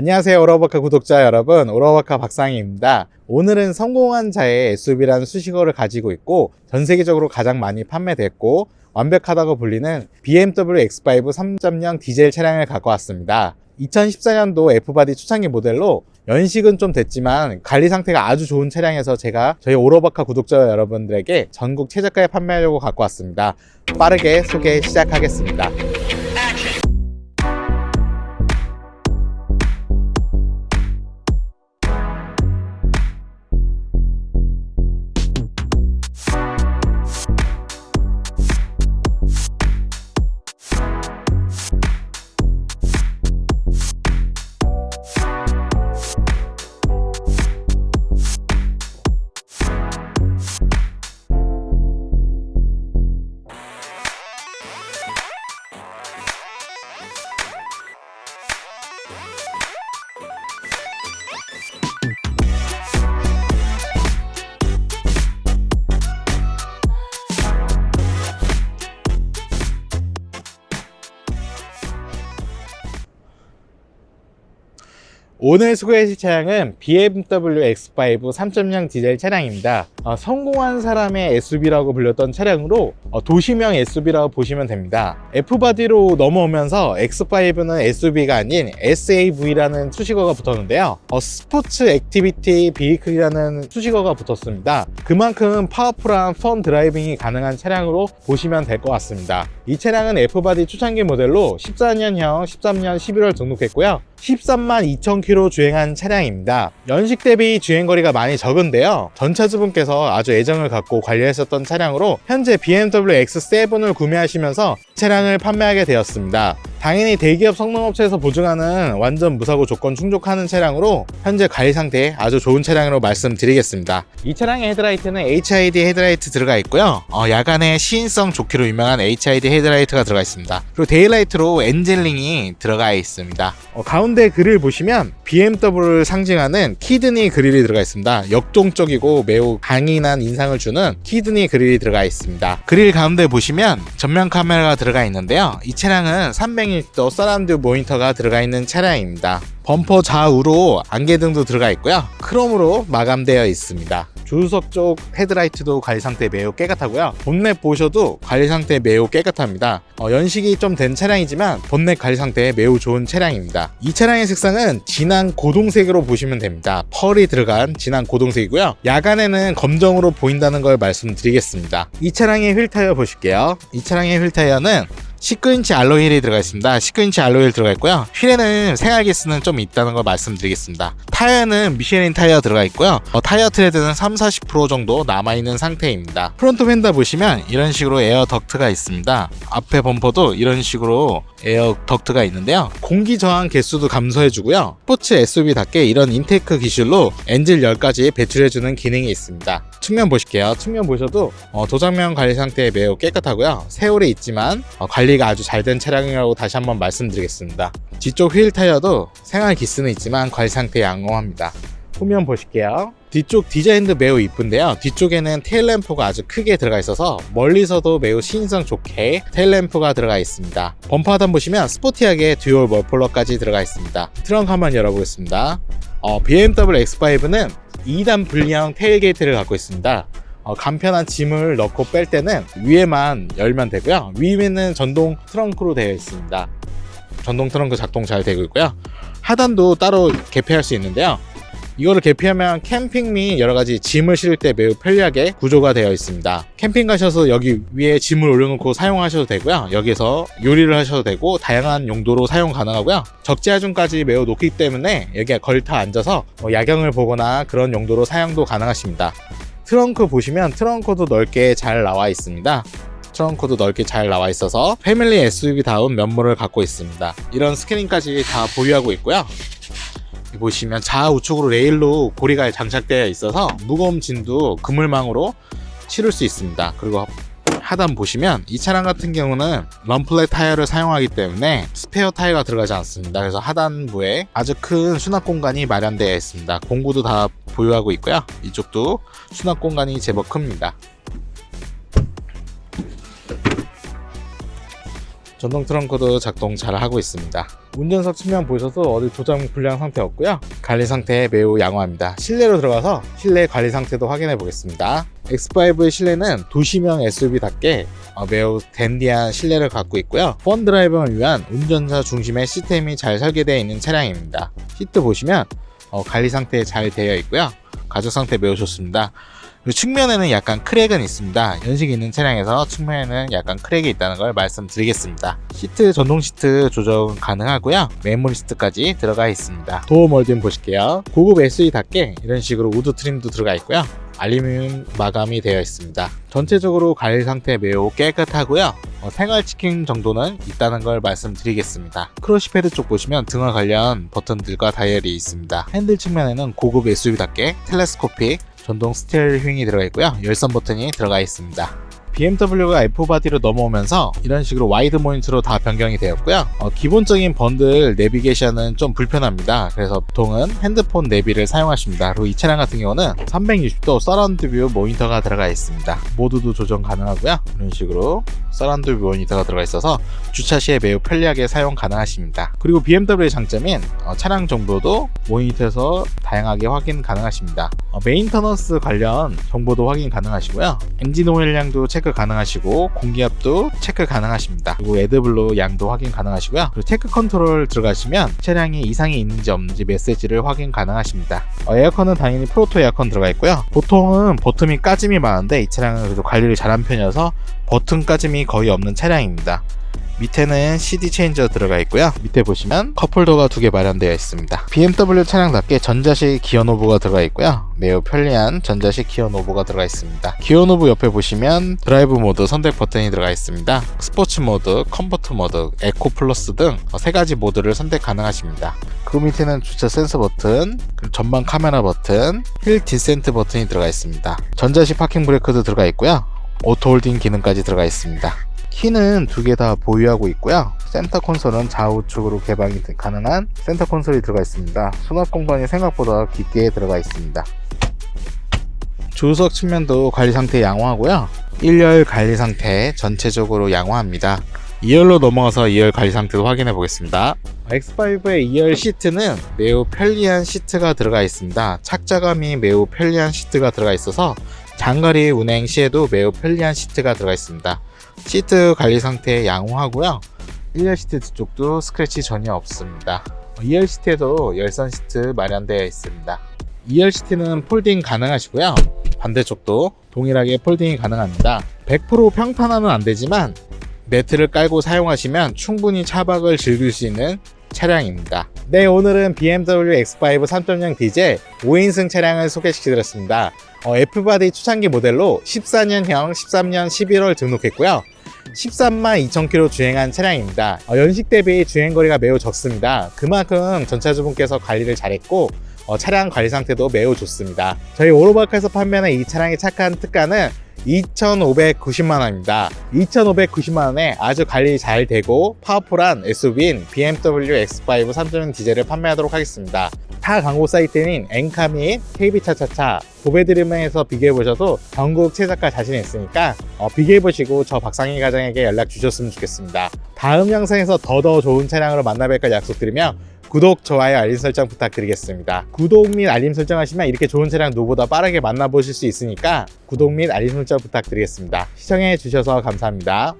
안녕하세요 오러버카 구독자 여러분. 오러버카 박상희입니다. 오늘은 성공한 자의 SUV라는 수식어를 가지고 있고 전 세계적으로 가장 많이 판매됐고 완벽하다고 불리는 BMW X5 3.0 디젤 차량을 갖고 왔습니다. 2014년도 F바디 초창기 모델로 연식은 좀 됐지만 관리 상태가 아주 좋은 차량에서 제가 저희 오로바카 구독자 여러분들에게 전국 최저가에 판매하려고 갖고 왔습니다. 빠르게 소개 시작하겠습니다 오늘 소개해줄 차량은 BMW X5 3.0 디젤 차량입니다. 어, 성공한 사람의 SUV라고 불렸던 차량으로 어, 도시명 SUV라고 보시면 됩니다. F바디로 넘어오면서 X5는 SUV가 아닌 SAV라는 수식어가 붙었는데요. 어, 스포츠 액티비티 비이클이라는 수식어가 붙었습니다. 그만큼 파워풀한 펀 드라이빙이 가능한 차량으로 보시면 될 것 같습니다. 이 차량은 F바디 초창기 모델로 14년형 13년 11월 등록했고요. 13만 2천 킬로 주행한 차량입니다. 연식 대비 주행거리가 많이 적은데요. 전차주분께서 아주 애정을 갖고 관리하셨던 차량으로 현재 BMW X7을 구매하시면서 차량을 판매하게 되었습니다. 당연히 대기업 성능업체에서 보증하는 완전 무사고 조건 충족하는 차량으로 현재 관리 상태 아주 좋은 차량으로 말씀드리겠습니다. 이 차량의 헤드라이트는 HID 헤드라이트 들어가 있고요. 어, 야간에 시인성 좋기로 유명한 HID 헤드라이트가 들어가 있습니다. 그리고 데일라이트로 엔젤링이 들어가 있습니다. 어, 가운데 그릴 보시면 BMW를 상징하는 키드니 그릴이 들어가 있습니다. 역동적이고 매우 강인한 인상을 주는 키드니 그릴이 들어가 있습니다. 그릴 가운데 보시면 전면 카메라가 들어가 있는데요. 이 차량은 300 인치 서라운드 모니터가 들어가 있는 차량입니다. 범퍼 좌우로 안개등도 들어가 있고요. 크롬으로 마감되어 있습니다. 조수석 쪽 헤드라이트도 관리 상태 매우 깨끗하고요. 본넷 보셔도 관리 상태 매우 깨끗합니다. 어, 연식이 좀 된 차량이지만 본넷 관리 상태 매우 좋은 차량입니다. 이 차량의 색상은 진한 고동색으로 보시면 됩니다. 펄이 들어간 진한 고동색이고요. 야간에는 검정으로 보인다는 걸 말씀드리겠습니다. 이 차량의 휠 타이어 보실게요. 이 차량의 휠 타이어는 19인치 알로이 휠이 들어가 있습니다. 19인치 알로이 휠 들어가 있고요. 휠에는 생활기스는 좀 있다는 걸 말씀드리겠습니다. 타이어는 미쉐린 타이어 들어가 있고요. 어, 타이어 트레드는 3, 40% 정도 남아있는 상태입니다. 프론트 펜더 보시면 이런 식으로 에어 덕트가 있습니다. 앞에 범퍼도 이런 식으로 에어 덕트가 있는데요. 공기 저항 개수도 감소해주고요. 스포츠 SUV답게 이런 인테이크 기술로 엔진 열까지 배출해주는 기능이 있습니다. 측면 보실게요. 측면 보셔도 어, 도장면 관리 상태 매우 깨끗하고요. 세월이 있지만 어, 관리가 아주 잘 된 차량이라고 다시 한번 말씀드리겠습니다. 뒤쪽 휠 타이어도 생활 기스는 있지만 관리 상태 양호합니다. 후면 보실게요. 뒤쪽 디자인도 매우 이쁜데요. 뒤쪽에는 테일램프가 아주 크게 들어가 있어서 멀리서도 매우 신성 좋게 테일램프가 들어가 있습니다. 범퍼 하단 보시면 스포티하게 듀얼 멀폴러까지 들어가 있습니다. 트렁크 한번 열어보겠습니다. 어, BMW X5는 2단 분리형 테일게이트를 갖고 있습니다. 어, 간편한 짐을 넣고 뺄 때는 위에만 열면 되고요. 위에는 전동 트렁크로 되어 있습니다. 전동 트렁크 작동 잘 되고 있고요. 하단도 따로 개폐할 수 있는데요. 이거를 개폐하면 캠핑 및 여러 가지 짐을 실을 때 매우 편리하게 구조가 되어 있습니다. 캠핑 가셔서 여기 위에 짐을 올려놓고 사용하셔도 되고요. 여기서 요리를 하셔도 되고 다양한 용도로 사용 가능하고요. 적재 하중까지 매우 높기 때문에 여기에 걸터 앉아서 뭐 야경을 보거나 그런 용도로 사용도 가능하십니다. 트렁크 보시면 트렁크도 넓게 잘 나와 있습니다. 트렁크도 넓게 잘 나와 있어서 패밀리 SUV다운 면모를 갖고 있습니다. 이런 스크린까지 다 보유하고 있고요. 보시면 좌우측으로 레일로 고리가 장착되어 있어서 무거운 짐도 그물망으로 치를 수 있습니다. 그리고 하단 보시면 이 차량 같은 경우는 럼플렛 타이어를 사용하기 때문에 스페어 타이어가 들어가지 않습니다. 그래서 하단부에 아주 큰 수납 공간이 마련되어 있습니다. 공구도 다 보유하고 있고요. 이쪽도 수납 공간이 제법 큽니다. 전동 트렁크도 작동 잘 하고 있습니다. 운전석 측면 보셔도 어디 조작 불량 상태 없고요. 관리 상태 매우 양호합니다. 실내로 들어가서 실내 관리 상태도 확인해 보겠습니다. X5의 실내는 도시명 SUV답게 어, 매우 댄디한 실내를 갖고 있고요. 펀 드라이버를 위한 운전자 중심의 시스템이 잘 설계되어 있는 차량입니다. 시트 보시면 어, 관리 상태 잘 되어 있고요. 가죽 상태 매우 좋습니다. 그리고 측면에는 약간 크랙은 있습니다. 연식이 있는 차량에서 측면에는 약간 크랙이 있다는 걸 말씀드리겠습니다. 시트 전동 시트 조정은 가능하고요. 메모리 시트까지 들어가 있습니다. 도어 몰딩 보실게요. 고급 SUV답게 이런 식으로 우드 트림도 들어가 있고요. 알루미늄 마감이 되어 있습니다. 전체적으로 관리 상태 매우 깨끗하고요. 어, 생활 치킨 정도는 있다는 걸 말씀드리겠습니다. 크러쉬 패드 쪽 보시면 등화 관련 버튼들과 다이얼이 있습니다. 핸들 측면에는 고급 SUV답게 텔레스코픽 전동 스티어링 휠이 들어가 있고요. 열선 버튼이 들어가 있습니다. BMW가 F 바디로 넘어오면서 이런 식으로 와이드 모니터로 다 변경이 되었고요. 어, 기본적인 번들 내비게이션은 좀 불편합니다. 그래서 보통은 핸드폰 내비를 사용하십니다. 그리고 이 차량 같은 경우는 360도 서라운드 뷰 모니터가 들어가 있습니다. 모드도 조정 가능하고요. 이런 식으로 서라운드 뷰 모니터가 들어가 있어서 주차 시에 매우 편리하게 사용 가능하십니다. 그리고 BMW의 장점인 어, 차량 정보도 모니터에서 다양하게 확인 가능하십니다. 어, 메인터너스 관련 정보도 확인 가능하시고요. 엔진 오일량도 체크 가능하시고 공기압도 체크 가능하십니다. 그리고 에드블루 양도 확인 가능하시고요. 그리고 테크 컨트롤 들어가시면 차량에 이상이 있는지 없는지 메시지를 확인 가능하십니다. 어, 에어컨은 당연히 프로토 에어컨 들어가 있고요. 보통은 버튼이 까짐이 많은데 이 차량은 그래도 관리를 잘한 편이어서 버튼 까짐이 거의 없는 차량입니다. 밑에는 CD 체인저 들어가 있고요. 밑에 보시면 컵홀더가 두 개 마련되어 있습니다. BMW 차량답게 전자식 기어 노브가 들어가 있고요. 매우 편리한 전자식 기어 노브가 들어가 있습니다. 기어 노브 옆에 보시면 드라이브 모드 선택 버튼이 들어가 있습니다. 스포츠 모드, 컴포트 모드, 에코 플러스 등 세 가지 모드를 선택 가능하십니다. 그 밑에는 주차 센서 버튼, 전방 카메라 버튼, 힐 디센트 버튼이 들어가 있습니다. 전자식 파킹 브레이크도 들어가 있고요. 오토 홀딩 기능까지 들어가 있습니다. 키는 두 개 다 보유하고 있고요. 센터 콘솔은 좌우측으로 개방이 가능한 센터 콘솔이 들어가 있습니다. 수납 공간이 생각보다 깊게 들어가 있습니다. 조수석 측면도 관리 상태 양호하고요. 1열 관리 상태 전체적으로 양호합니다. 2열로 넘어가서 2열 관리 상태도 확인해 보겠습니다. X5의 2열 시트는 매우 편리한 시트가 들어가 있습니다. 착자감이 매우 편리한 시트가 들어가 있어서 장거리 운행 시에도 매우 편리한 시트가 들어가 있습니다. 시트 관리 상태 양호하고요. 1열 시트 뒤쪽도 스크래치 전혀 없습니다. 2열 시트에도 열선 시트 마련되어 있습니다. 2열 시트는 폴딩 가능하시고요. 반대쪽도 동일하게 폴딩이 가능합니다. 100% 평탄화는 안 되지만 매트를 깔고 사용하시면 충분히 차박을 즐길 수 있는 차량입니다. 네, 오늘은 BMW X5 3.0 디젤 5인승 차량을 소개시켜드렸습니다. 어, F바디 초창기 모델로 14년형 13년 11월 등록했고요. 13만 2,000km 주행한 차량입니다. 어, 연식 대비 주행거리가 매우 적습니다. 그만큼 전차주분께서 관리를 잘했고 어, 차량 관리 상태도 매우 좋습니다. 저희 오로바카에서 판매하는 이 차량의 착한 특가는 2,590만 원입니다. 2,590만 원에 아주 관리 잘 되고 파워풀한 SUV인 BMW X5 3.0 디젤을 판매하도록 하겠습니다. 타 광고 사이트인 엔카 및 KB차차차 도배드림에서 비교해보셔도 전국 최저가 자신 있으니까 어, 비교해보시고 저 박상희 과장에게 연락 주셨으면 좋겠습니다. 다음 영상에서 더더 좋은 차량으로 만나뵐까 약속드리며 구독, 좋아요, 알림 설정 부탁드리겠습니다. 구독 및 알림 설정하시면 이렇게 좋은 차량 누구보다 빠르게 만나보실 수 있으니까 구독 및 알림 설정 부탁드리겠습니다. 시청해 주셔서 감사합니다.